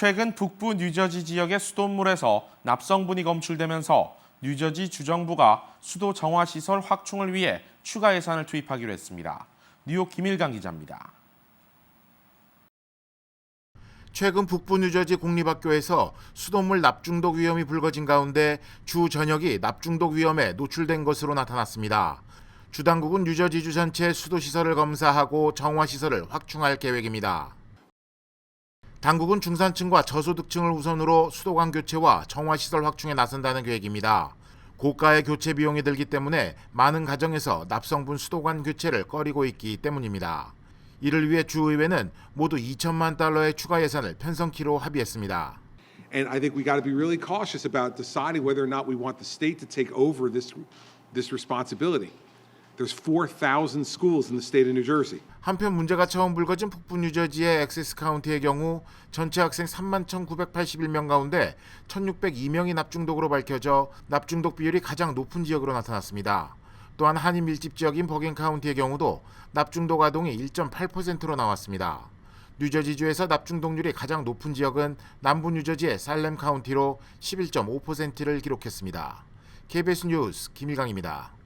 최근 북부 뉴저지 지역의 수돗물에서 납성분이 검출되면서 뉴저지 주정부가 수도 정화 시설 확충을 위해 추가 예산을 투입하기로 했습니다. 뉴욕 김일강 기자입니다. 최근 북부 뉴저지 공립학교에서 수돗물 납중독 위험이 불거진 가운데 주 전역이 납중독 위험에 노출된 것으로 나타났습니다. 주 당국은 뉴저지주 전체 수도 시설을 검사하고 정화 시설을 확충할 계획입니다. 당국은 중산층과 저소득층을 우선으로 수도관 교체와 정화 시설 확충에 나선다는 계획입니다. 고가의 교체 비용이 들기 때문에 많은 가정에서 납성분 수도관 교체를 꺼리고 있기 때문입니다. 이를 위해 주의회는 모두 2천만 달러의 추가 예산을 편성키로 합의했습니다. And I think we got to be really cautious about deciding whether or not we want the state to take over this, this responsibility. There's 4,000 schools in the state of New Jersey. 한편 문제가 처음 불거진 북부 뉴저지의 엑세스 카운티의 경우 전체 학생 3만 1,981명 가운데 1,602명이 납중독으로 밝혀져 납중독 비율이 가장 높은 지역으로 나타났습니다. 또한 한인 밀집 지역인 버긴 카운티의 경우도 납중독 아동이 1.8%로 나왔습니다. 뉴저지주에서 납중독률이 가장 높은 지역은 남부 뉴저지의 살렘 카운티로 11.5%를 기록했습니다. KBS 뉴스 김일강입니다.